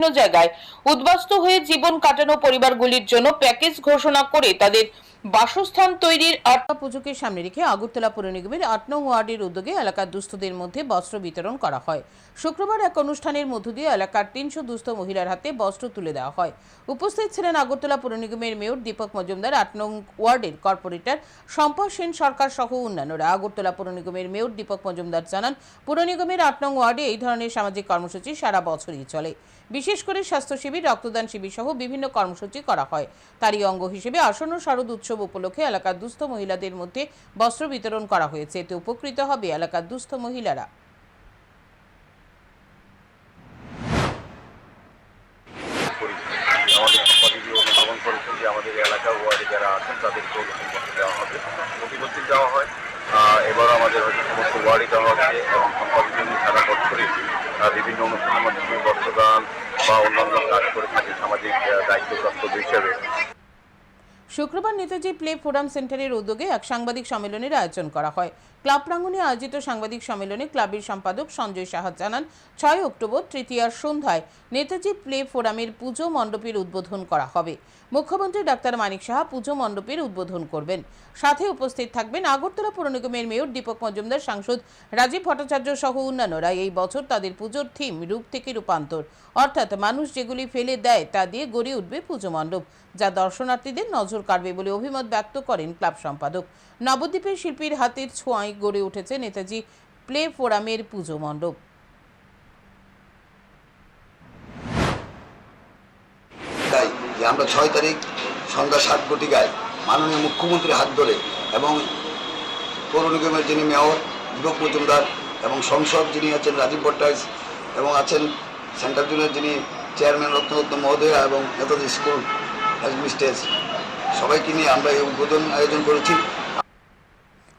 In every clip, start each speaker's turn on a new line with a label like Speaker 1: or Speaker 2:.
Speaker 1: বিভিন্ন জায়গায় উদ্বাস্তু হয়ে জীবন কাটানো পরিবারগুলির জন্য প্যাকেজ ঘোষণা করে তাদের বাসস্থান তৈরির আটটা পুজোকে সামনে রেখে আগরতলা পৌর নিগমের আট নং ওয়ার্ডের উদ্যোগে এলাকার দুস্থদের মধ্যে বস্ত্র বিতরণ করা হয়। শুক্রবার এক অনুষ্ঠানের মধ্য দিয়ে এলাকার তিনশো দুস্থ মহিলার হাতে বস্ত্র তুলে দেওয়া হয়। উপস্থিত ছিলেন আগরতলা পৌর নিগমের মেয়র দীপক মজুমদার, আট নং ওয়ার্ডের কর্পোরেটর শম্পা সেন সরকার সহ অন্যান্যরা। আগরতলা পৌর নিগমের মেয়র দীপক মজুমদার জানান, পৌর নিগমের আট নং ওয়ার্ডে এই ধরনের সামাজিক কর্মসূচি সারা বছরই চলে। বিশেষ করে স্বাস্থ্য শিবির রক্তদান শিবির সহ বিভিন্ন কর্মসূচি করা হয়। তারই অঙ্গ হিসেবে আসন্ন শারদ উৎসব উপলক্ষে এলাকার দুস্থ মহিলাদের মধ্যে বস্ত্র বিতরণ করা হয়েছে। এতে উপকৃত হবে এলাকার দুস্থ মহিলারা।
Speaker 2: এবং বছরই বিভিন্ন অনুষ্ঠানের মাধ্যমে বস্ত্রদান বা অন্যান্য কাজ করে থাকে সামাজিক দায়িত্বপ্রাপ্ত হিসেবে।
Speaker 1: শুক্রবার নেতাজি প্লে ফোরাম সেন্টারের উদ্যোগে এক সাংবাদিক সম্মেলনের আয়োজন করা হয়। ক্লাব প্রাঙ্গণে আয়োজিত সাংবাদিক সম্মেলনে ক্লাবের সম্পাদক সঞ্জয় সাহা জানান, ছয় অক্টোবর তৃতীয়ার সন্ধ্যায় নেতাজি প্লে ফোরামের পুজো মণ্ডপের উদ্বোধন করা হবে। মুখ্যমন্ত্রী ডাক্তার মানিক সাহা পুজো মণ্ডপের উদ্বোধন করবেন। সাথে উপস্থিত থাকবেন আগরতলা পৌর নিগমের মেয়র দীপক মজুমদার, সাংসদ রাজীব ভট্টাচার্য সহ অন্যান্যরা। এই বছর তাদের পুজোর থিম রূপ থেকে রূপান্তর। অর্থাৎ মানুষ যেগুলি ফেলে দেয় তা দিয়ে গড়ে উঠবে পুজো মণ্ডপ। যা দর্শনার্থীদের নজর কাড়বে বলে অভিমত ব্যক্ত করেন ক্লাব সম্পাদক। নবদ্বীপের শিল্পীর হাতের ছোঁয়ায় গড়ে উঠেছে নেতাজি প্লে ফোরামের পুজো মণ্ডপ।
Speaker 3: তাই আমরা ছয় তারিখ সন্ধ্যা সাত ঘটিকায় মাননীয় মুখ্যমন্ত্রীর হাত ধরে এবং পৌর নিগমের যিনি মেয়র দীপক মজুমদার এবং সংসদ যিনি আছেন রাজীব ভট্টাচার্য এবং আছেন সেন্ট্রাল জোনের যিনি চেয়ারম্যান রত্নরত্ন মহোদয়া এবং নেতাজি স্কুল হেডমিস্ট্রেস সবাইকে নিয়ে আমরা এই উদ্বোধন আয়োজন করেছি।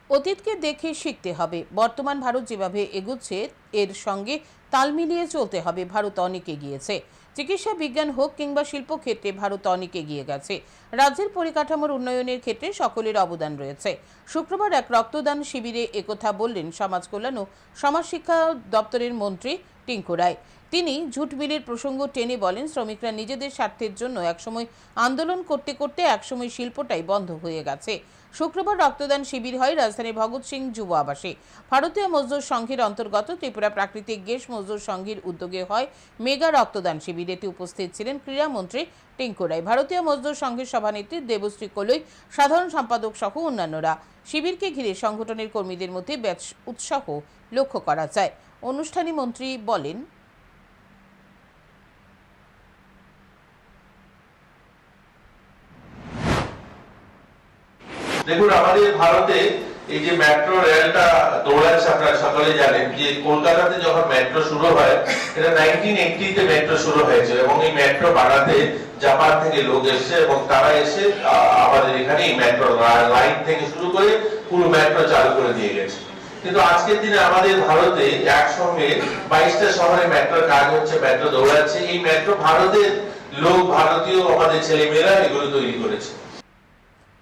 Speaker 1: অতীতকে দেখে শিখতে হবে। বর্তমান ভারত যেভাবে এগুচ্ছে, এর সঙ্গে তাল মিলিয়ে চলতে হবে। ভারত অনেক এগিয়েছে। চিকিৎসা বিজ্ঞান হোক কিংবা শিল্পক্ষেত্রে ভারত অনেক এগিয়ে গেছে। রাজ্যের পরিকাঠামোর উন্নয়নের ক্ষেত্রে সকলের অবদান রয়েছে। শুক্রবার এক রক্তদান শিবিরে একথা বললেন সমাজ কল্যাণ ও সমাজ শিক্ষা দপ্তরের মন্ত্রী টিঙ্কু রায়। তিনি ঝুট মিলের প্রসঙ্গ টেনে বলেন, শ্রমিকরা নিজেদের স্বার্থের জন্য একসময় আন্দোলন করতে করতে একসময় শিল্পটাই বন্ধ হয়ে গেছে। শুক্রবার রক্তদান শিবির হয় রাজধানীর ভগৎ সিং যুব আবাসে। ভারতীয় মজদুর সংঘের অন্তর্গত ত্রিপুরা প্রাকৃতিক গ্যাস মজদুর সংঘের উদ্যোগে হয় মেগা রক্তদান শিবির। এতে উপস্থিত ছিলেন ক্রীড়ামন্ত্রী টিঙ্কু রায়। ভারতীয় মজদুর সংঘের সভানেত্রী দেবশ্রী কলই, সাধারণ সম্পাদক সহ অন্যান্যরা। শিবিরকে ঘিরে সংগঠনের কর্মীদের মধ্যে ব্যাচ উৎসাহ লক্ষ্য করা যায়। অনুষ্ঠানে মন্ত্রী বলেন
Speaker 4: দেখুন, আমাদের ভারতে এই যে মেট্রো রেলটা দৌড়াচ্ছে আপনারা সকলে জানেন যে কলকাতাতে যখন মেট্রো শুরু হয়, এটা নাইনটিন এইটিতে মেট্রো শুরু হয়েছিল এবং এই মেট্রো বানাতে জাপান থেকে লোক এসেছে এবং তারা এসে আমাদের এখানে এই মেট্রো লাইন থেকে শুরু করে পুরো মেট্রো চালু করে দিয়ে গেছে। কিন্তু আজকের দিনে আমাদের ভারতে একসঙ্গে বাইশটা শহরে মেট্রোর কাজ হচ্ছে মেট্রো দৌড়াচ্ছে। এই মেট্রো ভারতের লোক, ভারতীয়, আমাদের ছেলেমেয়েরা এগুলো তৈরি করেছে।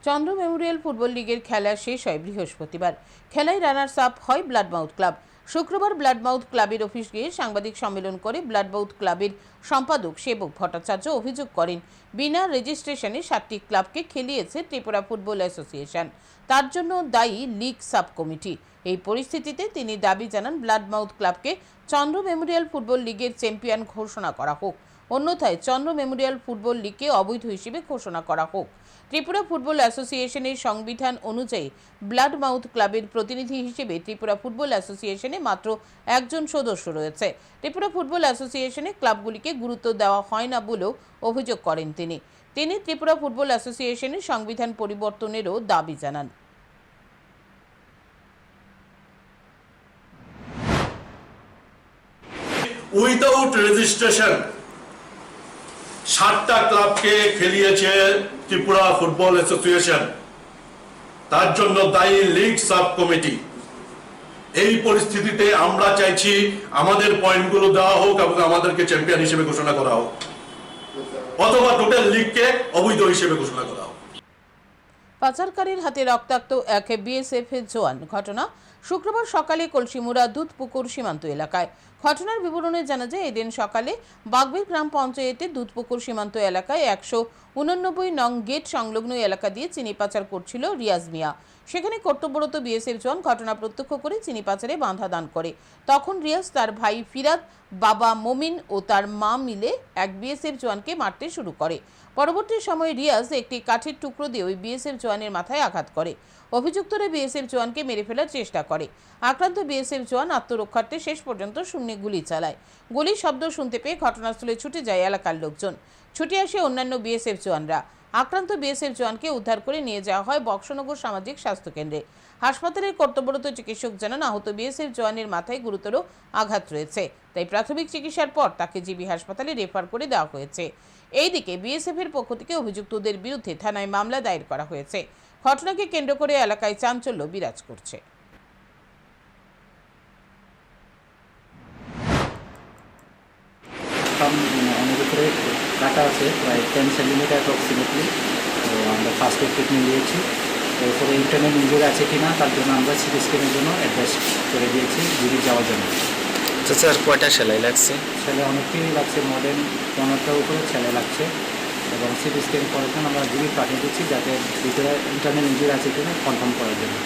Speaker 1: চন্দ্র মেমোরিয়াল ফুটবল লিগের খেলা শেষ হয় বৃহস্পতিবার। খেলায় রানার্স আপ হয় ব্লাডমাউথ ক্লাব। শুক্রবার ব্লাডমাউথ ক্লাবের অফিস গিয়ে সাংবাদিক সম্মেলন করে ব্লাডমাউথ ক্লাবের সম্পাদক সেবক ভট্টাচার্য অভিযোগ করেন, বিনা রেজিস্ট্রেশনে সাতটি ক্লাবকে খেলিয়েছে ত্রিপুরা ফুটবল অ্যাসোসিয়েশন। তার জন্য দায়ী লিগ সাব কমিটি এই পরিস্থিতিতে তিনি দাবি জানান, ব্লাডমাউথ ক্লাবকে চন্দ্র মেমোরিয়াল ফুটবল লিগের চ্যাম্পিয়ন ঘোষণা করা হোক। অন্যথায় চন্দ্র মেমোরিয়াল ফুটবল লিগকে অবৈধ হিসেবে ঘোষণা করা হোক। ত্রিপুরা ফুটবল অ্যাসোসিয়েশনের সংবিধান অনুযায়ী ব্লাড মাউথ ক্লাবের প্রতিনিধি হিসেবে ত্রিপুরা ফুটবল অ্যাসোসিয়েশনে মাত্র একজন সদস্য রয়েছে। ত্রিপুরা ফুটবল অ্যাসোসিয়েশনে ক্লাবগুলিকে গুরুত্ব দেওয়া হয় না বলেও অভিযোগ করেন তিনি। তিনি ত্রিপুরা ফুটবল অ্যাসোসিয়েশনের সংবিধান পরিবর্তনেরও দাবি জানান।
Speaker 5: উইদাউট রেজিস্ট্রেশন সাতটা ক্লাবকে খেলিয়েছে ত্রিপুরা ফুটবল অ্যাসোসিয়েশন তার জন্য দায়ী লিগ সাব কমিটি এই পরিস্থিতিতে আমরা চাইছি আমাদের পয়েন্টগুলো দেওয়া হোক এবং আমাদেরকে চ্যাম্পিয়ন হিসেবে ঘোষণা করা হোক। অথবা টোটাল লিগকে অবৈধ হিসেবে ঘোষণা করা হোক।
Speaker 1: পাচারকারীর হাতে রক্তাক্ত এক বিএসএফ এর জওয়ান। ঘটনা শুক্রবার সকালে কলসিমুড়া দুধপুকুর সীমান্ত এলাকায়। ঘটনার বিবরণে জানা যায়, এদিন সকালে বাগবির গ্রাম পঞ্চায়েতের দুধপুকুর সীমান্ত এলাকায় একশো উননব্বই নং গেট সংলগ্ন এলাকা দিয়ে চিনি পাচার করছিল রিয়াজ মিয়া। সেখানে কর্তব্যরত বিএসএফ জওয়ান ঘটনা প্রত্যক্ষ করে চিনি পাচারে বাধা দান করে। তখন রিয়াজ তার ভাই ফিরাদ, বাবা মমিন ও তার মা মিলে এক বিএসএফ জওয়ানকে মারতে শুরু করে। পরবর্তী সময়ে রিয়াজ একটি কাঠের টুকরো দিয়ে ওই বিএসএফ জওয়ানের মাথায় আঘাত করে। অভিযুক্তরা বিএসএফ জওয়ানকে মেরে ফেলার চেষ্টা করে। আক্রান্ত বিএসএফ জওয়ান আত্মরক্ষার্থে শেষ পর্যন্ত শূন্যে গুলি চালায়। গুলির শব্দ শুনতে পেয়ে ঘটনাস্থলে ছুটে যায় এলাকার লোকজন। ছুটে আসে অন্যান্য বিএসএফ জওয়ানরা। আক্রান্ত বিএসএফ জওয়ানকে উদ্ধার করে নিয়ে যাওয়া হয় বক্সনগর সামাজিক স্বাস্থ্য কেন্দ্রে। হাসপাতালের কর্তব্যরত চিকিৎসক জানান, আহত বিএসএফ জওয়ানের মাথায় গুরুতর আঘাত রয়েছে, তাই প্রাথমিক চিকিৎসার পর তাকে জিবি হাসপাতালে রেফার করে দেওয়া হয়েছে। এইদিকে বিএসএফ এর পক্ষ থেকে অভিযুক্তদের বিরুদ্ধে থানায় মামলা দায়ের করা হয়েছে। ঘটনাকে কেন্দ্র করে এলাকায় চাঞ্চল্য বিরাজ করছে।
Speaker 6: উপরে কাটা আছে প্রায় টেন সেন্টিমিটার অ্যাপ্রক্সিমেটলি তো আমরা ফার্স্ট এড ট্রিটমেন্ট দিয়েছি এরপরে ইন্টারনেট ইঞ্জুরি আছে কি না তার জন্য আমরা সিটি স্ক্যানের জন্য অ্যাডভাইস করে দিয়েছি দিদি যাওয়ার জন্য।
Speaker 7: তো স্যার কয়টা সেলাই লাগছে?
Speaker 6: ছেলে অনেকটাই লাগছে মডেল পনেরোটার উপরে সেলাই লাগছে। এবং সিটি স্ক্যান করার জন্য আমরা দিদি পাঠিয়ে দিচ্ছি যাতে ভিতরে ইন্টারনেট ইঞ্জুরি আছে কিনা কনফার্ম করার জন্য।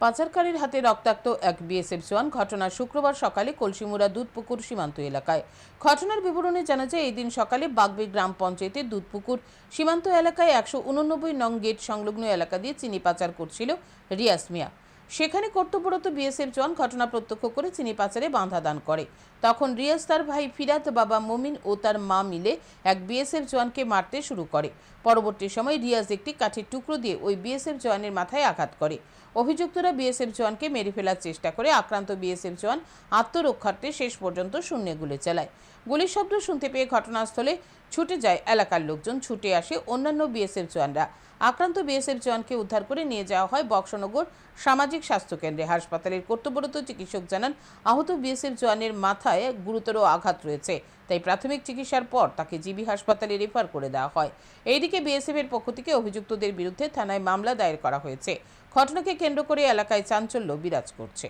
Speaker 1: পাচারকারীর হাতে রক্তাক্ত এক বিএসএফ জওয়ান ঘটনা শুক্রবার সকালে কলসিমুড়া দুধপুকুর সীমান্ত এলাকায়। ঘটনার বিবরণে জানা যায়, এই দিন সকালে বাগবি গ্রাম পঞ্চায়েতের দুধপুকুর সীমান্ত এলাকায় একশো উননব্বই নং গেট সংলগ্ন এলাকা দিয়ে চিনি পাচার করছিল রিয়াস মিয়া। সেখানে কর্তব্যরত বিএসএফ জওয়ান ঘটনা প্রত্যক্ষ করে চিনি পাচারে বাঁধা দান করে। তখন রিয়াজ তার ভাই ফিরাত বাবা মমিন ও তার মা মিলে এক বিএসএফ জওয়ানকে মারতে শুরু করে। পরবর্তী সময় রিয়াজ একটি কাঠের টুকরো দিয়ে ওই বিএসএফ জওয়ানের মাথায় আঘাত করে। অভিযুক্তরা বিএসএফ জওয়ানকে মেরে ফেলার চেষ্টা করে, আক্রান্ত বিএসএফ জওয়ান আত্মরক্ষার্থে শেষ পর্যন্ত শূন্যে গুলি চালায়। গুলির শব্দ শুনতে পেয়ে ঘটনাস্থলে ছুটে যায় এলাকার লোকজন। ছুটে আসে অন্যান্য বিএসএফ জওয়ানরা। আক্রান্ত বিএসএফ জওয়ানকে উদ্ধার করে নিয়ে যাওয়া হয় বক্সনগর সামাজিক স্বাস্থ্য কেন্দ্রে। হাসপাতালের কর্তব্যরত চিকিৎসক জানান, আহত বিএসএফ জওয়ানের মাথায় গুরুতর আঘাত রয়েছে, তাই প্রাথমিক চিকিৎসার পর তাকে জিবি হাসপাতালে রেফার করে দেওয়া হয়। এইদিকে বিএসএফ এর পক্ষ থেকে অভিযুক্তদের বিরুদ্ধে থানায় মামলা দায়ের করা হয়েছে। ঘটনাকে কেন্দ্র করে এলাকায় চাঞ্চল্য বিরাজ করছে।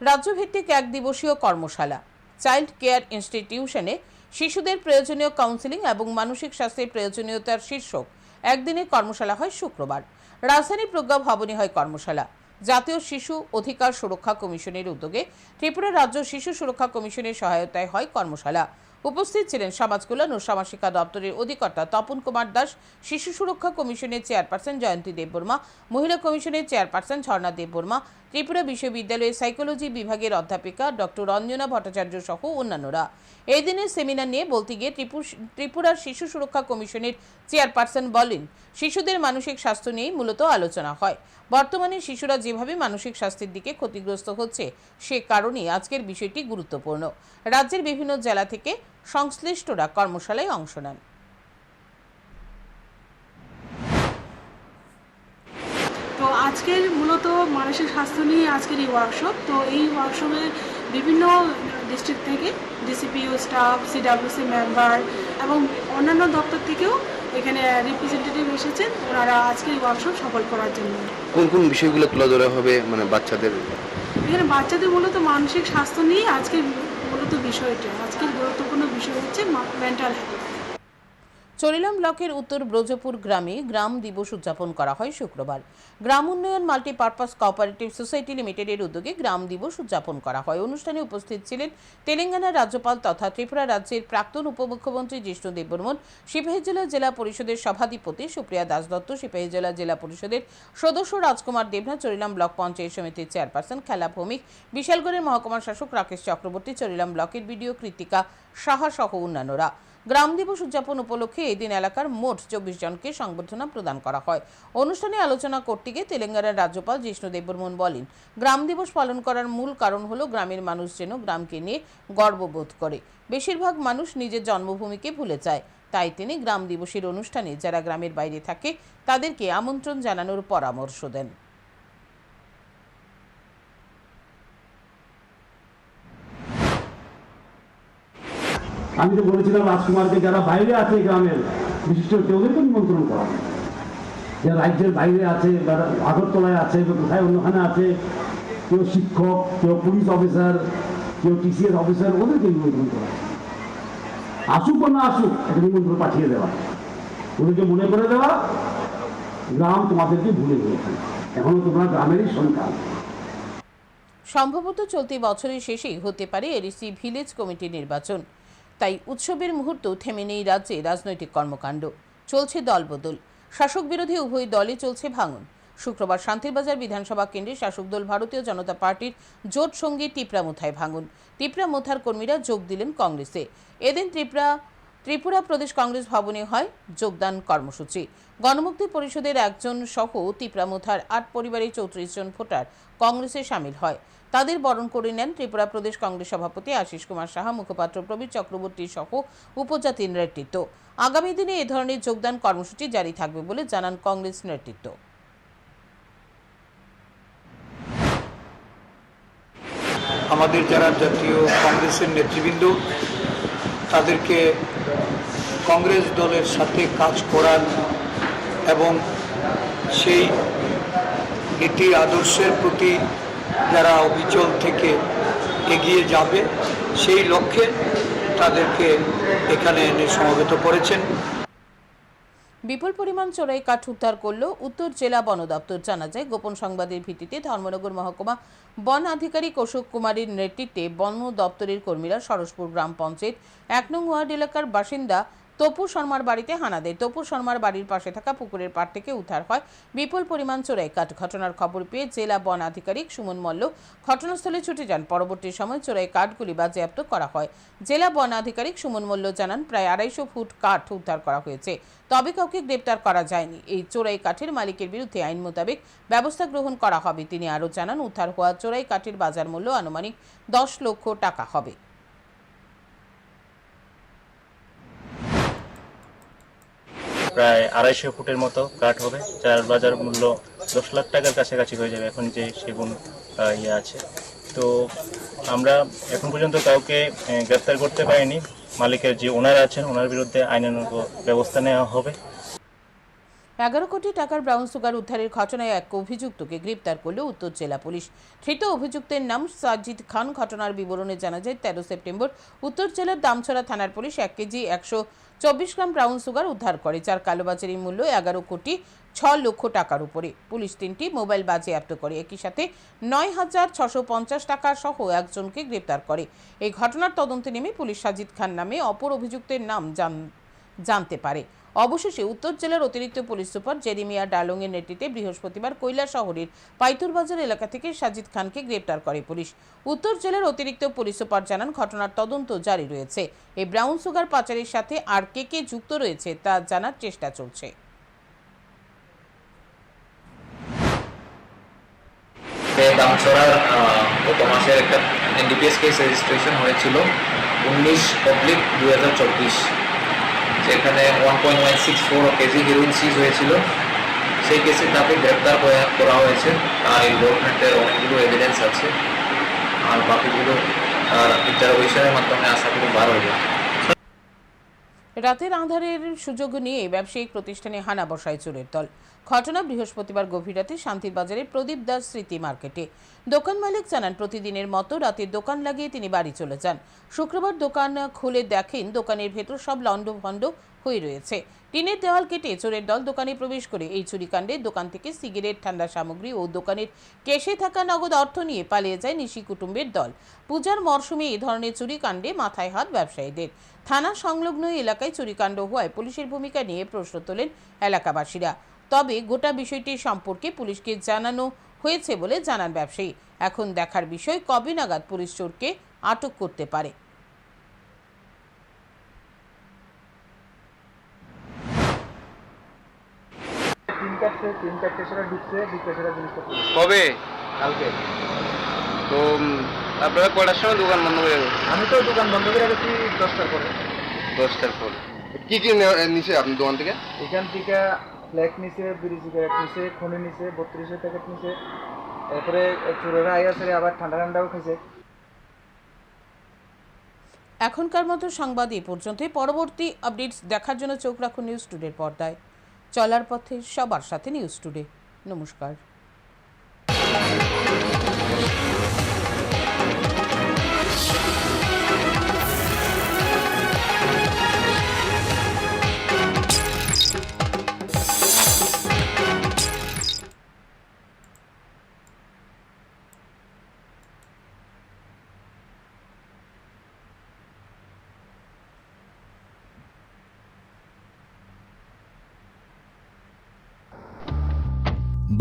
Speaker 1: রাজ্যভিত্তিক এক দিবসীয় কর্মশালা। চাইল্ড কেয়ার ইনস্টিটিউশনে শিশুদের প্রয়োজনীয় কাউন্সিলিং এবং মানসিক স্বাস্থ্যের প্রয়োজনীয়তার শীর্ষক একদিনের কর্মশালা হয় শুক্রবার। রাজধানী প্রজ্ঞা ভবনে হয় কর্মশালা। জাতীয় শিশু অধিকার সুরক্ষা কমিশনের উদ্যোগে ত্রিপুরা রাজ্য শিশু সুরক্ষা কমিশনের সহায়তায় হয় কর্মশালা। উপস্থিত ছিলেন সমাজ কল্যাণ ও সমাজশিক্ষা দপ্তরের অধিকর্তা তপন কুমার দাস, শিশু সুরক্ষা কমিশনের চেয়ারপারসন জয়ন্তী দেববর্মা, মহিলা কমিশনের চেয়ারপারসন ঝর্ণা দেববর্মা ত্রিপুরা বিশ্ববিদ্যালয়ের সাইকোলজি বিভাগের অধ্যাপিকা ডক্টর রঞ্জনা ভট্টাচার্য সহ অন্যান্যরা। এই দিনের সেমিনার নিয়ে বলতে গিয়ে ত্রিপুরার শিশু সুরক্ষা কমিশনের চেয়ারপারসন বলেন, শিশুদের মানসিক স্বাস্থ্য নিয়েই মূলত আলোচনা হয়। বর্তমানে শিশুরা যেভাবে মানসিক স্বাস্থ্যের দিকে ক্ষতিগ্রস্ত হচ্ছে, সে কারণে আজকের বিষয়টি গুরুত্বপূর্ণ। রাজ্যের বিভিন্ন জেলা থেকে সংশ্লিষ্টরা কর্মশালায় অংশ নেন।
Speaker 8: তো আজকের মূলত মানসিক স্বাস্থ্য নিয়ে আজকের এই ওয়ার্কশপ তো এই ওয়ার্কশপে বিভিন্ন ডিস্ট্রিক্ট থেকে ডিসিপিও স্টাফ সিডাব্লিউসি মেম্বার এবং অন্যান্য দপ্তর থেকেও এখানে রিপ্রেজেন্টেটিভ এসেছেন। ওনারা আজকের এই ওয়ার্কশপ সফল করার জন্য।
Speaker 7: কোন কোন বিষয়গুলো তুলে ধরা হবে? মানে বাচ্চাদের?
Speaker 8: এখানে বাচ্চাদের মূলত মানসিক স্বাস্থ্য নিয়ে আজকের মূলত বিষয়টা আজকের গুরুত্বপূর্ণ বিষয় হচ্ছে মেন্টাল হেলথ
Speaker 1: চরিলাম ব্লকের উত্তর ব্রজপুর গ্রামে গ্রাম দিবস উদযাপন করা হয় শুক্রবার। গ্রাম উন্নয়ন মাল্টিপারপাস কোঅপারেটিভ সোসাইটি লিমিটেডের উদ্যোগে গ্রাম দিবস উদযাপন করা হয়। অনুষ্ঠানে উপস্থিত ছিলেন তেলেঙ্গানার রাজ্যপাল তথা ত্রিপুরা রাজ্যের প্রাক্তন উপমুখ্যমন্ত্রী জিষ্ণু দেববর্মন, সিপাহী জেলা জেলা পরিষদের সভাধিপতি সুপ্রিয়া দাস দত্ত, সিপাহী জেলা জেলা পরিষদের সদস্য রাজকুমার দেবনা চরিলাম ব্লক পঞ্চায়েত সমিতির চেয়ারপারসন খেলা ভৌমিক, বিশালগড়ের মহকুমার শাসক রাকেশ চক্রবর্তী, চরিলাম ব্লকের বিডিও কৃতিকা সাহা সহ অন্যান্যরা। গ্রাম দিবস উদযাপন উপলক্ষে এই দিন এলাকার মোট চব্বিশ জনকে সংবর্ধনা প্রদান করা হয়। অনুষ্ঠানে আলোচনা করতে গিয়ে তেলেঙ্গানার রাজ্যপাল জিষ্ণু দেববর্মন বলেন, গ্রাম দিবস পালন করার মূল কারণ হলো গ্রামের মানুষ যেন গ্রামকে নিয়ে গর্ববোধ করে। বেশিরভাগ মানুষ নিজের জন্মভূমিকে ভুলে যায়। তাই তিনি গ্রাম দিবসের অনুষ্ঠানে যারা গ্রামের বাইরে থাকে, তাদেরকে আমন্ত্রণ জানানোর পরামর্শ দেন।
Speaker 9: আমি তো বলেছিলাম রাজকুমারকে যারা বাইরে আছে গ্রামের, বিশিষ্ট ওদেরকে নিমন্ত্রণ করা। যারা রাজ্যের বাইরে আছে আগরতলায় আছে, বা কোথায় অন্যখানে আছে, কেউ শিক্ষক, কেউ পুলিশ অফিসার, কেউ টিসিএস অফিসার, ওদেরকে নিমন্ত্রণ করা। আসুক বা না আসুক, একটা নিমন্ত্রণ পাঠিয়ে দেওয়া। ওদেরকে মনে করে দেওয়া, গ্রাম তোমাদেরকে ভুলে গিয়েছে। এখনও তোমরা গ্রামেরই সন্তান।
Speaker 1: সম্ভবত চলতি বছরের শেষেই হতে পারে এডিসি ভিলেজ কমিটি নির্বাচন। তাই উৎসবের মুহূর্ত থেমে নেই রাজ্যে রাজনৈতিক কর্মকাণ্ড। চলছে দলবদল। শাসক বিরোধী উভয় দলে চলছে ভাঙন। শুক্রবার শান্তিরবাজার বিধানসভা কেন্দ্রে শাসক দল ভারতীয় জনতা পার্টির জোট সঙ্গী টিপরা মুথায় ভাঙন। টিপরা মুথার কর্মীরা যোগ দিলেন কংগ্রেসে। এদিন ত্রিপুরা ত্রিপুরা প্রদেশ কংগ্রেস ভবনে হয় যোগদান কর্মসূচি। গণমুক্তি পরিষদের একজন সহ তিপ্রামুথার আট পরিবারের চৌত্রিশ জন ভোটার কংগ্রেসে সামিল হয়। তাদের বরণ করে নেন ত্রিপুরা প্রদেশ কংগ্রেস সভাপতি আশিস কুমার সাহা, মুখপাত্র প্রবীর চক্রবর্তী সহ উপজাতির নেতৃত্ব। আগামী দিনে এ ধরনের যোগদান কর্মসূচি জারি থাকবে বলে জানান কংগ্রেস নেতৃত্ব।
Speaker 10: আমাদের যারা জাতীয় কংগ্রেসের নেতৃবৃন্দ, তাদেরকে কংগ্রেস দলের সাথে কাজ করার এবং সেই নীতি, আদর্শের প্রতি যারা অবিচল থেকে এগিয়ে যাবে, সেই লক্ষ্যে তাদেরকে এখানে এনে সমবেত করেছেন।
Speaker 1: বিপুল পরিমাণ চোরাই কাঠ উদ্ধার করল উত্তর জেলা বন দপ্তর। জানা যায়, গোপন সংবাদের ভিত্তিতে ধর্মনগর মহকুমা বন আধিকারিক অশোক কুমারের নেতৃত্বে বন দপ্তরের কর্মীরা সরসপুর গ্রাম পঞ্চায়েত এক নং ওয়ার্ড এলাকার বাসিন্দা তপু শর্মার বাড়িতে হানা দেয়। তপু শর্মার বাড়ির পাশে থাকা পুকুরের পাড় থেকে উদ্ধার হয় বিপুল পরিমাণ চোরাই কাঠ। ঘটনার খবর পেয়ে জেলা বন আধিকারিক সুমন মল্ল ঘটনাস্থলে ছুটে যান। পরবর্তী সময় চোরাই কাঠগুলি বাজেয়াপ্ত করা হয়। জেলা বন আধিকারিক সুমন মল্ল জানান, প্রায় আড়াইশো ফুট কাঠ উদ্ধার করা হয়েছে। তবে কাউকে গ্রেপ্তার করা যায়নি। এই চোরাই কাঠের মালিকের বিরুদ্ধে আইন মোতাবেক ব্যবস্থা গ্রহণ করা হবে। তিনি আরও জানান, উদ্ধার হওয়া চোরাই কাঠের বাজার মূল্য আনুমানিক দশ লক্ষ টাকা হবে।
Speaker 11: প্রায় আড়াইশো ফুটের মতো কাঠ হবে। যার বাজার মূল্য দশ লাখ টাকার কাছাকাছি হয়ে যাবে এখন যে সেগুন ইয়ে আছে। তো আমরা এখন পর্যন্ত কাউকে গ্রেপ্তার করতে পারিনি। মালিকের যে ওনার আছেন, ওনার বিরুদ্ধে আইনানুগ ব্যবস্থা নেওয়া হবে।
Speaker 1: এগারো কোটি টাকার ব্রাউন সুগার উদ্ধারের ঘটনায় এক অভিযুক্তকে গ্রেপ্তার করল উত্তর জেলা পুলিশ। ধৃত অভিযুক্তের নাম সাজিদ খান। ঘটনার বিবরণে জানা যায়, তেরো সেপ্টেম্বর উত্তর জেলার দামছড়া থানার পুলিশ এক কেজি একশো চব্বিশ গ্রাম ব্রাউন সুগার উদ্ধার করে, যার কালোবাজারি মূল্য এগারো কোটি ছ লক্ষ টাকার উপরে। পুলিশ তিনটি মোবাইল বাজেয়াপ্ত করে। একই সাথে নয় হাজার ছশো পঞ্চাশ টাকা সহ একজনকে গ্রেপ্তার করে। এই ঘটনার তদন্তে নেমে পুলিশ সাজিদ খান নামে অপর অভিযুক্তের নাম জান- জানতে পারে। অবশেষে উত্তর জেলার অতিরিক্ত পুলিশ সুপার জেরিমিয়া ডালংয়ের নেতৃত্বে বৃহস্পতিবার কৈলা শহরের পাইতুরবাজার এলাকা থেকে সাজিদ খানকে গ্রেপ্তার করে পুলিশ। উত্তর জেলার অতিরিক্ত পুলিশ সুপার জানান, ঘটনার তদন্ত জারি রয়েছে। এই ব্রাউন সুগার পাচারের সাথে আর কে কে যুক্ত রয়েছে তা জানার চেষ্টা চলছে।
Speaker 12: দামছড়ার গত মাসের একটা এনডিপিএস কেস রেজিস্ট্রেশন হয়েছিল। উনিশ পাবলিক দু হাজার চব্বিশ। যেখানে one point one six four kg heroin seize হয়েছিল। সেই কেসে তাকে গ্রেপ্তার করা- হয়েছে। তার ইনভলভমেন্টের অনেকগুলো এভিডেন্স আছে। আর বাকিগুলো ইন্টারভিউশনের মাধ্যমে আশা করি বার হয়ে
Speaker 1: রাতের আঁধারের সুযোগ নিয়ে ব্যবসায়িক প্রতিষ্ঠানে হানা বসায় চোরের দল। ঘটনা বৃহস্পতিবার গভীর রাতে শান্তির বাজারে প্রদীপ দাস স্মৃতি মার্কেটে। দোকান মালিক জানান, প্রতিদিনের মতো রাতে দোকান লাগিয়ে তিনি বাড়ি চলে যান। শুক্রবার দোকান খুলে দেখেন, দোকানের ভেতর সব লণ্ডভণ্ড হয়ে রয়েছে। টিনের দেওয়াল কেটে চোরের দল দোকানে প্রবেশ করে এই চুরিকাণ্ডে দোকান থেকে সিগারেট, ঠান্ডা সামগ্রী ও দোকানের কেশে থাকা নগদ অর্থ নিয়ে পালিয়ে যায় নিশি কুটুম্বের দল। পূজার মরশুমে এ ধরনের চুরিকাণ্ডে মাথায় হাত ব্যবসায়ীদের। থানা সংলগ্ন এলাকায় চুরিকাণ্ড হওয়ায় পুলিশের ভূমিকা নিয়ে প্রশ্ন তোলেন এলাকাবাসীরা। তবে গোটা বিষয়টি সম্পর্কে পুলিশকে জানানো হয়েছে বলে জানান ব্যবসায়ী। এখন দেখার বিষয় কবে নাগাদ পুলিশ চোরকে আটক করতে পারে।
Speaker 7: কবে?
Speaker 10: কালকে।
Speaker 7: তো উম, আপনারা কটার সময় দোকান বন্ধ করে
Speaker 10: আমি তো দোকান বন্ধ করে গেছি দশটার পরে।
Speaker 7: দশটার পর। কি কি নিছে আপনি দোকান থেকে?
Speaker 10: এখান থেকে ফ্ল্যাগ নিছে বিড়ি সিগারেট নিছে, খনি নিছে বত্রিশের প্যাকেট নিছে। এরপরে চোরেরা আইয়াছে আবার ঠান্ডা ঠান্ডাও খাইছে।
Speaker 1: এখনকার মতো সংবাদ এ পর্যন্তই। পরবর্তী আপডেটস দেখার জন্য চোখ রাখুন নিউজ টুডের পর্দায়। চলার পথে সবার সাথে নিউজ টুডে নমস্কার।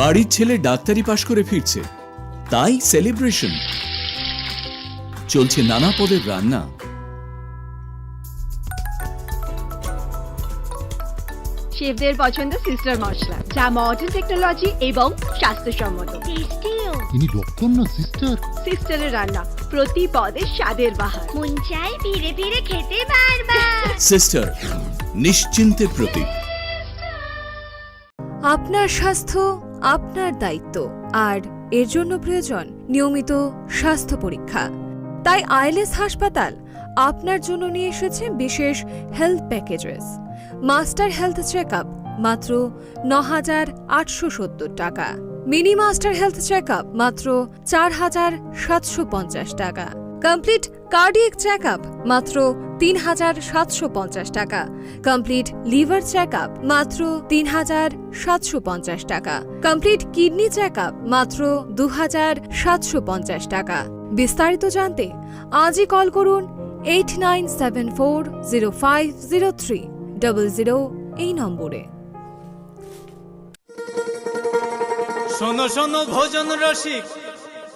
Speaker 13: বাড়ির ছেলে ডাক্তারি পাশ করে ফিরছে। তাই সেলিব্রেশন চলছে নানা পদের রান্না।
Speaker 14: শেফদের পছন্দ সিস্টার মশলা যা মডার্ন টেকনোলজি এবং স্বাস্থ্যসম্মত।
Speaker 15: ইনি ডক্টর না সিস্টার
Speaker 14: সিস্টারের রান্না প্রতি পদে স্বাদের বাহার।
Speaker 16: মন চাই ফিরে ফিরে খেতে বারবার।
Speaker 13: সিস্টার নিশ্চিন্তের প্রতীক
Speaker 17: আপনার স্বাস্থ্য আপনার দায়িত্ব আর এর জন্য প্রয়োজন নিয়মিত স্বাস্থ্য পরীক্ষা। তাই আইএলএস হাসপাতাল আপনার জন্য নিয়ে এসেছে বিশেষ health packages. Master health check মাত্র ন হাজার আটশো সত্তর টাকা। মিনি মাস্টার হেলথ চেক মাত্র চার হাজার সাতশো পঞ্চাশ টাকা। কমপ্লিট কার্ডিয়াক চেক মাত্র তিন হাজার সাতশো পঞ্চাশ টাকা। কমপ্লিট লিভার চেক মাত্র তিন হাজার সাতশো পঞ্চাশ টাকা। কমপ্লিট কিডনি চেক মাত্র দু হাজার সাতশো পঞ্চাশ টাকা। বিস্তারিত জানতে আজই কল করুন eight nine seven four zero five zero three double zero এই নম্বরে।
Speaker 18: শোনো শোনো, ভোজন রসিক।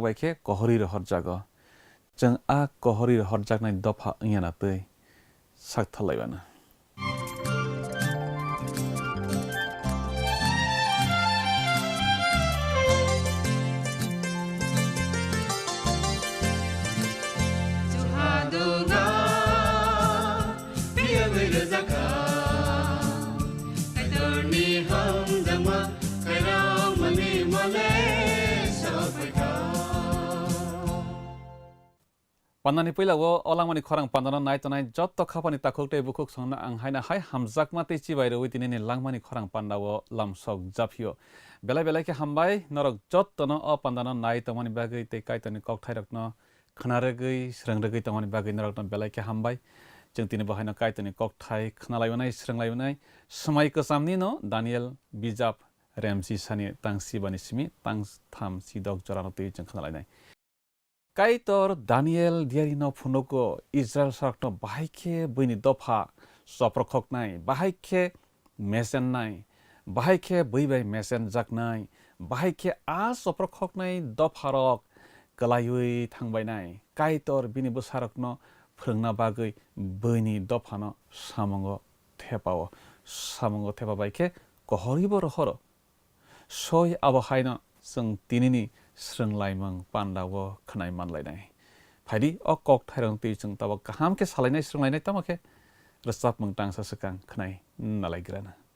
Speaker 19: baikhe kohori rohorjago jeng a kohori rohorjaknai dopha wngya tui sak thalaibana Pandani pila wo olamani khorang pandana nai tonai jotto khapani takhok te bukuk songna ang haina hai hamjak mate chi baire witini ni langmani khorang panda wo lamsok japio belai belai ke hambai norok jotto no o pandana nai tomani bagai te kai toni kok thai rakno khana ragui srang ragui tomani bagai norok no belai ke hambai जों दिनै बाहायनो कायतनि ककथाय खोनालायबोनाय स्रोंलायबोनाय समाय गोसामनि न दानियेल बिजाब रेमसि सानि तांसि बानि सिमि तां थाम सिदक जरानो तै जों खोनालायनाय kai tor daniel diarino phunoko israel sarkno bahaike bini dopha soprokhok nai bahaike mesen nai bahaike bui bai mesen jak nai bahaike a soprokhok nai dopharok kalayui thangbai nai kai tor bini busarokno phurungna bagui bini dophano samongo thepao samongo thepa baike kohori bor horo soi abohaino sung tinini ស្រឹងឡៃមងប៉ាន់ដាវខ្នៃម៉ាន់ឡៃណៃផៃឌីអកកថៃរងទីចឹងតវកាហាមគេសាឡៃណៃស្រឹងឡៃណៃតមកគេរសាប់មងតាំងសសកាំងខ្នៃណឡៃក្រណា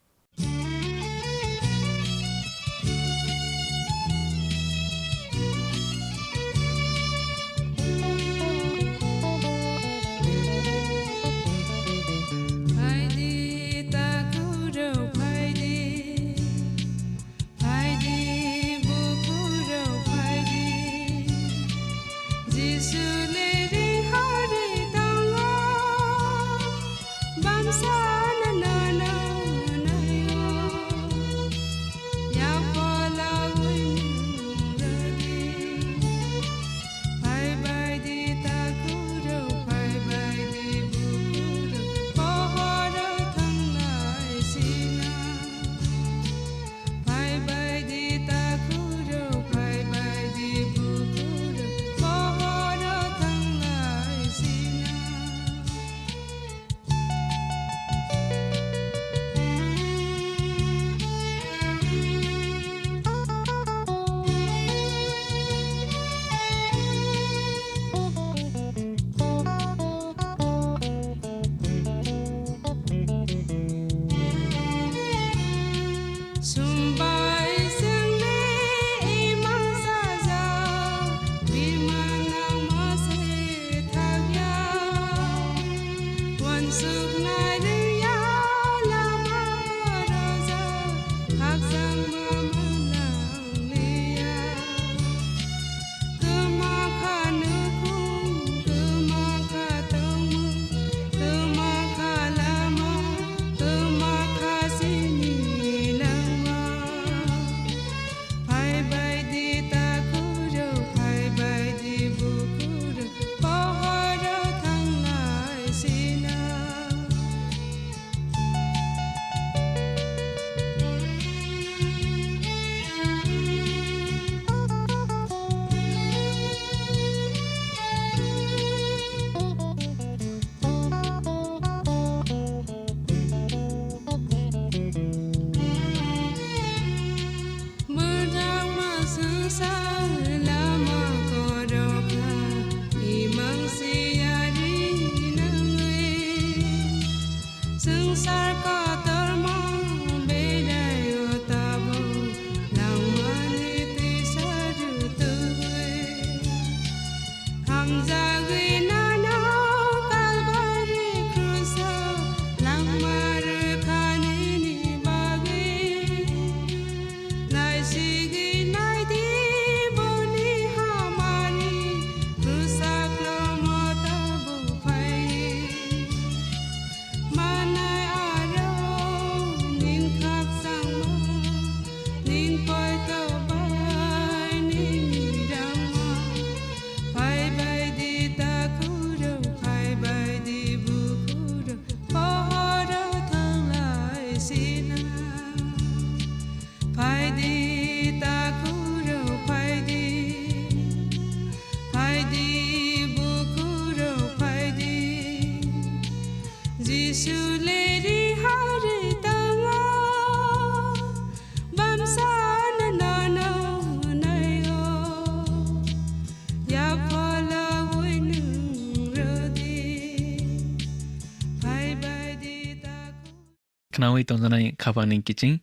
Speaker 19: फोरोंना बागै बैनि दफानो सामंग थेपाओ सामंग थेपा बाइखे कहरिबो रहर सय आबहायनो जों दिनैनि स्रोंलायमों पान्दावो खोनाय मानलायनाय फायदि अ कक थाइरं ति जों ताबो गाहामके सालायनाय स्रोंलायनाय तामाखे रोजाब मों तांसा सकां खोनाय नालायग्राना
Speaker 20: khnawi tongjanai khapangni kiching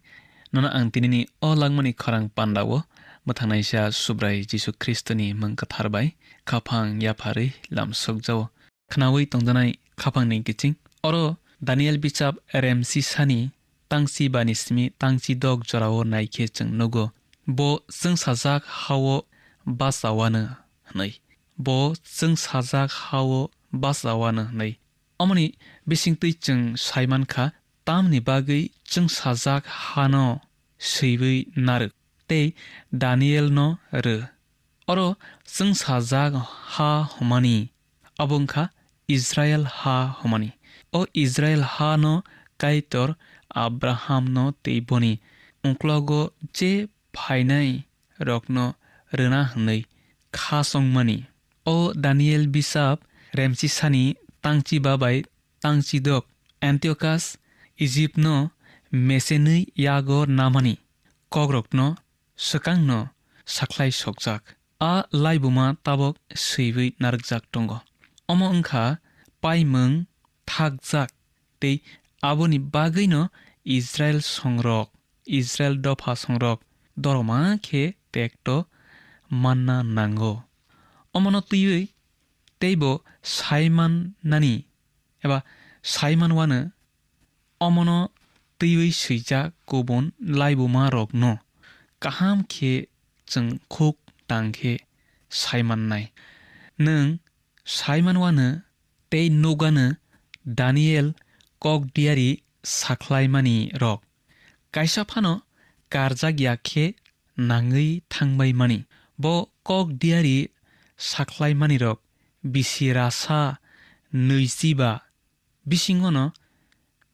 Speaker 20: nona ang tinini o langmani khorang pandawo mothangnaisa subrai jisu kristoni mung katharbai khapang yaphari lam sokjao khnawi tongjanai khapangni kiching oro daniel bichap rmc sani tangsi bani simi tangsi dog jorao naikhe chung nogo bo chung sajak hawo basawana hnai bo chung sajak hawo basawana hnai amoni bisingtui chung saiman kha naruk tei daniel no re oro chung sajak ha homani abongkha israel ha homani o israel ha no kaitor abraham no tei boni unklogo je phainai rokno rena hnei khasongmani o daniel bisap remsi sani tangchi babai tangchi dok antiochus Egyptno mesenui yago namani kogrokno swkangno saklai sokjak a laibuma tabok seibui narkjak tongo omo wngkha paimung thakjak tei aboni bagui Israel songrok Israel dopha songrok doroma khe tekto manna nango omono tui teibo saiman nani eba saiman wano অমন তৈই 어머너 뜨의 시작 고본 라이브마 럭노 까함케 증콕 당케 사이만나이 능 사이만와는 তেই নোগানো Danijel কক ডিয়ারি সাখলাইমানি রক। কাইসা ফানো কারজাগিয়া খে নাঙৈ থাংবাইমানি ব কক ডিয়ারি সাখলাইমানি রক। বিসি রাসা নৈজিবা বিসিংনো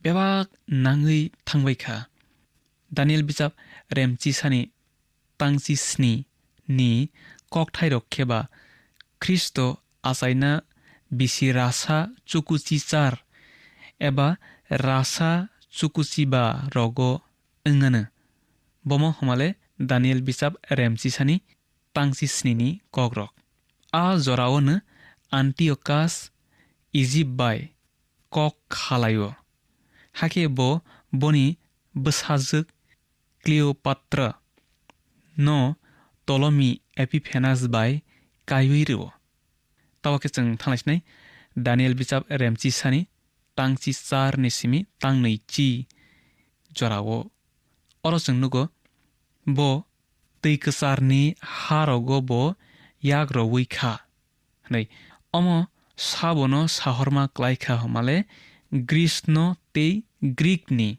Speaker 20: बेबाक नाङै थांबायखा दानियल बिजाब रेमचि सानि तांचि स्नि नि स्निनि ककथायरखेबा ख्रिस्ट आसायना बिसि रासा चुकुचि चार एबा रासा चुकुचिबा रग ओङानो बम हमाले दानियल बिजाब रेमचि सानि तांचि स्निनि ककरक आ जराव आन्टिअकास इजिब बाय कक खालायो हाके ब ब नि बसिपत्र न टलि एपिफेनास बाई कावाे जानिल विजा रेम्चिसानी टिचार निसिमि ट नैछिि जो अर जु ब दैकचार नि हार गग्रवैखा नै अम सब सहरमे গ্রিস no tei গ্রিক ni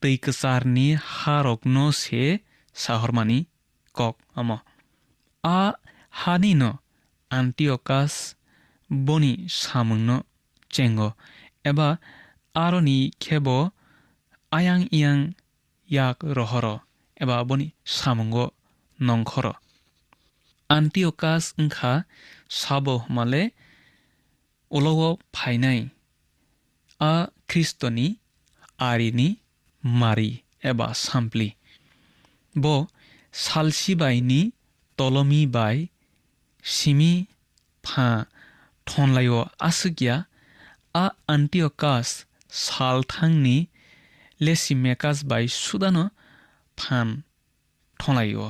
Speaker 20: tei kesar ni harok no se sahormani kok omo a hani no antiochus boni samung no chengo eba aroni khebo ayang iyang yak rohoro eba boni samungo nongkhoro antiochus wngkha sabo male ulogo phainai a খ্রিস্টনি আরিনি মারি এবা সাম্পলি bo salsi bai ni tolomi bai simi pha thonlayo asugya a antiochus salthangni lesimekas bai sudano phan thonlayo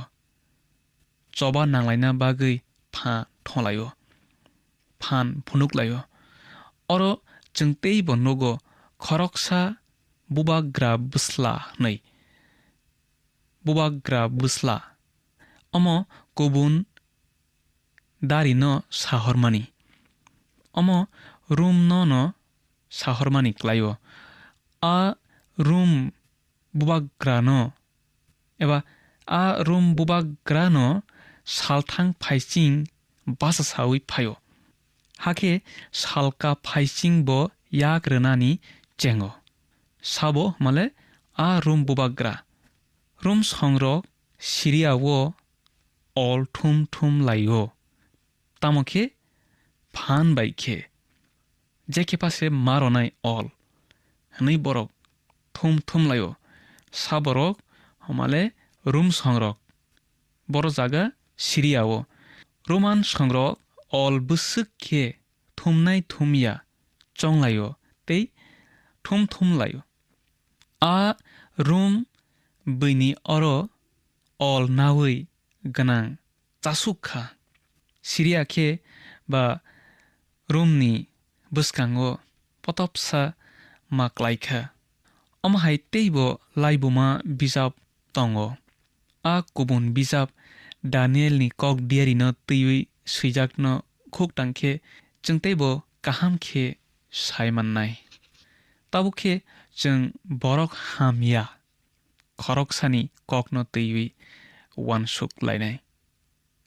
Speaker 20: choba nanglaina bagui pha thonlayo phan phunuklayo oro chungtei bo nogo khoroksa bubagra busla nei bubagra busla omo kubun dari no sahormani omo room no no sahormani klayo a room bubagra no eba a room bubagra no salthang phaising basa sawi phayo hake salka phaising bo yak renani chengo sabo male a room bubagra room songrok siriawo all thum thum layo tamokhe phan baikhe jeke pase maronai all hanai borok thum thum layo saborok homale room songrok boro jaga siriawo roman songrok all busuk khe thumnai thumya chonglayo tei thum thum layo a room bini oro all nawi ganang chasukha siria khe ba roomni buskango potopsa maklaikha omhai teibo laibuma bijap tongo a kubun bijap daniel ni kok diary no tui suijak no khuk tangkhe chungteibo kaham khe saimannai tabukhe chung borok hamya khorok sani kokno tui wansuk lainai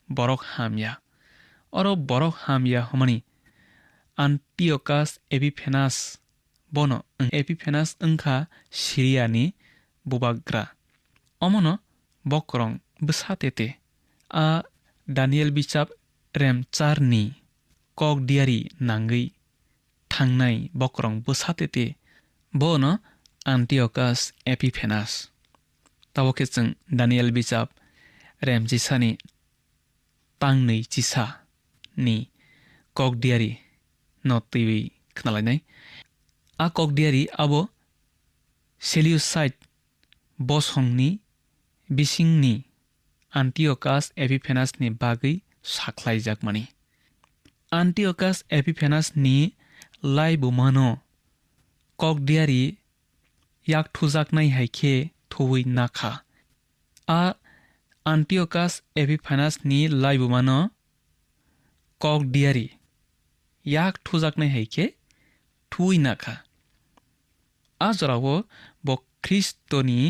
Speaker 20: borok hamya oro borok hamya homani antiochus epiphanes bono epiphanes wngkha syriani bubagra omono bokrong bwsatete a daniel bichap rem charni kok diary nangui thangnai bokrong bwsatete bono antiochus epiphanes tabokhe chung daniel bichap rem jisani tangnui chisa ni kok diary no tui khnalainai a kok diary abo seleucide bosongni সাকলাই যাক মানে aunty অকাশ এপিফেনাস নি লাই বুমানো cock দিয়ারি ইয়াক ঠুজাক নাই হাইখে থুই নাখা আ aunty এপিফেনাস নি লাই বুমানো cock দিয়ারি ইয়াক নাই থুই নাখা ব খ্রিস্টনি